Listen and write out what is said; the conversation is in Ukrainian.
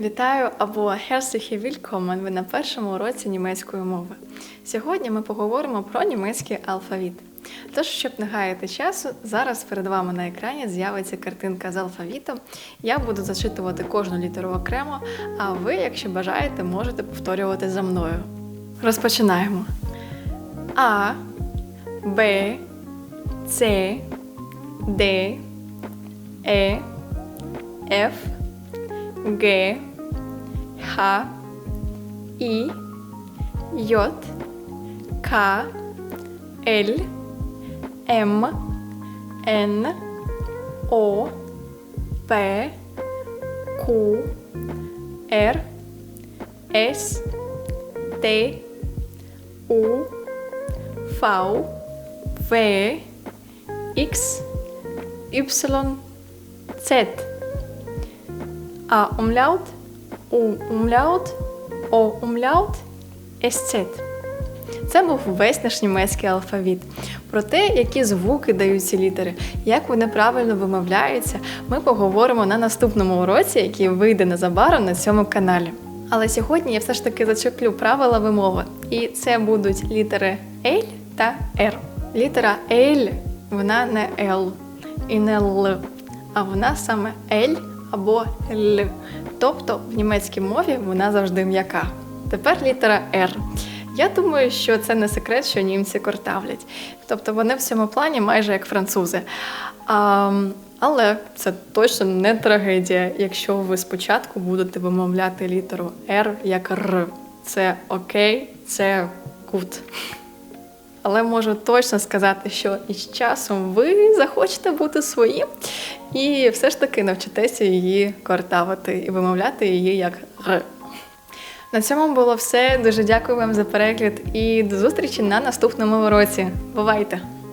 Вітаю або herzliche willkommen! Ви на першому уроці німецької мови. Сьогодні ми поговоримо про німецький алфавіт. Тож, щоб не гаяти часу, зараз перед вами на екрані з'явиться картинка з алфавітом. Я буду зачитувати кожну літеру окремо, а ви, якщо бажаєте, можете повторювати за мною. Розпочинаємо. А, Б, С, Д, Е, Ф, Г, Х, І, J, К, Л, М, Н, О, П, Q, Р, С, Т, У, V, В, X, Y, Z. Умляут, У умляут, О умляут, СЦ. Це був весь наш німецький алфавіт. Про те, які звуки дають ці літери, як вони правильно вимовляються, ми поговоримо на наступному уроці, який вийде незабаром на цьому каналі. Але сьогодні я все ж таки зачеплю правила вимови, і це будуть літери L та R. Літера L, вона не L і не Л, а вона саме L або Л. Тобто в німецькій мові вона завжди м'яка. Тепер літера R. Я думаю, що це не секрет, що німці кортавлять. Тобто вони в цьому плані майже як французи. А, але це точно не трагедія, якщо ви спочатку будете вимовляти літеру R як Р. Це окей, це гуд. Але можу точно сказати, що із часом ви захочете бути своїм і все ж таки навчитеся її кортавити і вимовляти її як Р. На цьому було все. Дуже дякую вам за перегляд і до зустрічі на наступному уроці. Бувайте!